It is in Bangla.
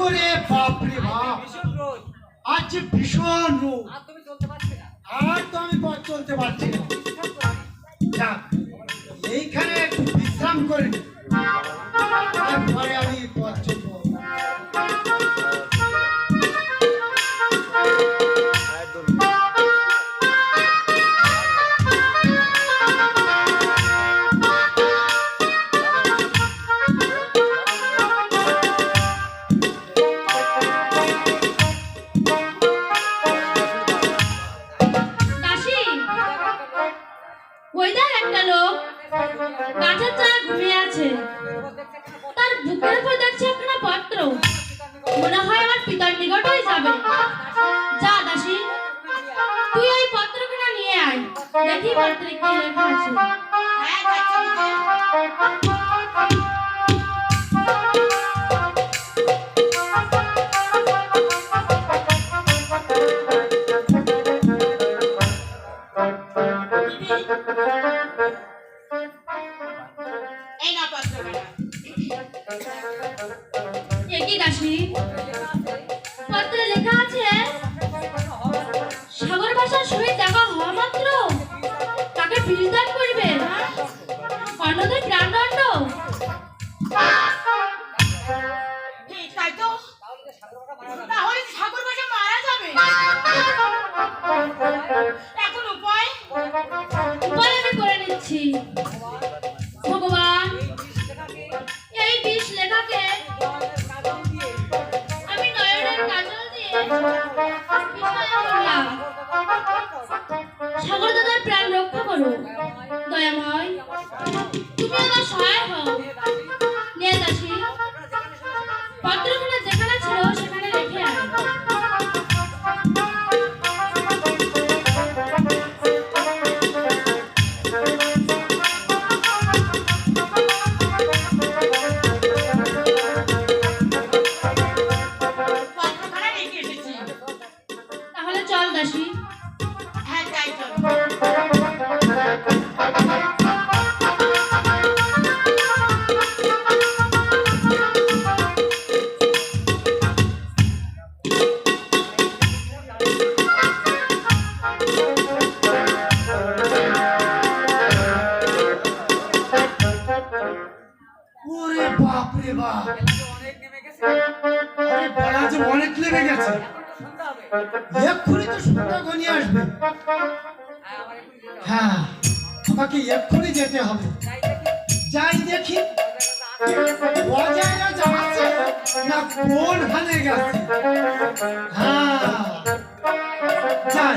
ওরে বাপরে বাপ। আজ ভীষণ রোগ আর চলতে তো আমি পথ চলতে পারছি না। যাক, এইখানে একটু বিশ্রাম করে। তারপরে আমি পথ চলবো একটা লোক গাছের তলায় ঘুমিয়ে আছে। তার বুকের উপর দেখছে একখানা পত্র। মনে হয় আমার পিতার নিকটই যাবে। যা দাসী তুই ওই পত্রখানা নিয়ে আয়। দেখি পত্রে কি লেখা আছে। হ্যাঁ, যাচ্ছি নিচে। এই নাও পত্রখানা। এ কি দাসী পত্রে লেখা আছে, সাগর ভাষার সহিত দেখা হওয়া মাত্র তাকে বিলদান করিবে অন্যদের প্রাণদণ্ড তাই তো? তাহলে মশাই মারা যাবে। সাগর দাদার প্রাণ রক্ষা করো দয়াময় দাসী হ্যাঁ, আরে বেলা যে অনেক লেগে গেছে। এক্ষুনি তো সন্ধ্যা ঘনিয়ে আসবে। হ্যাঁ আমাকে এক্ষুনি যেতে হবে। যাই দেখি। অজয়রা যাচ্ছে না কোন হানে গেছে। হ্যাঁ যাই।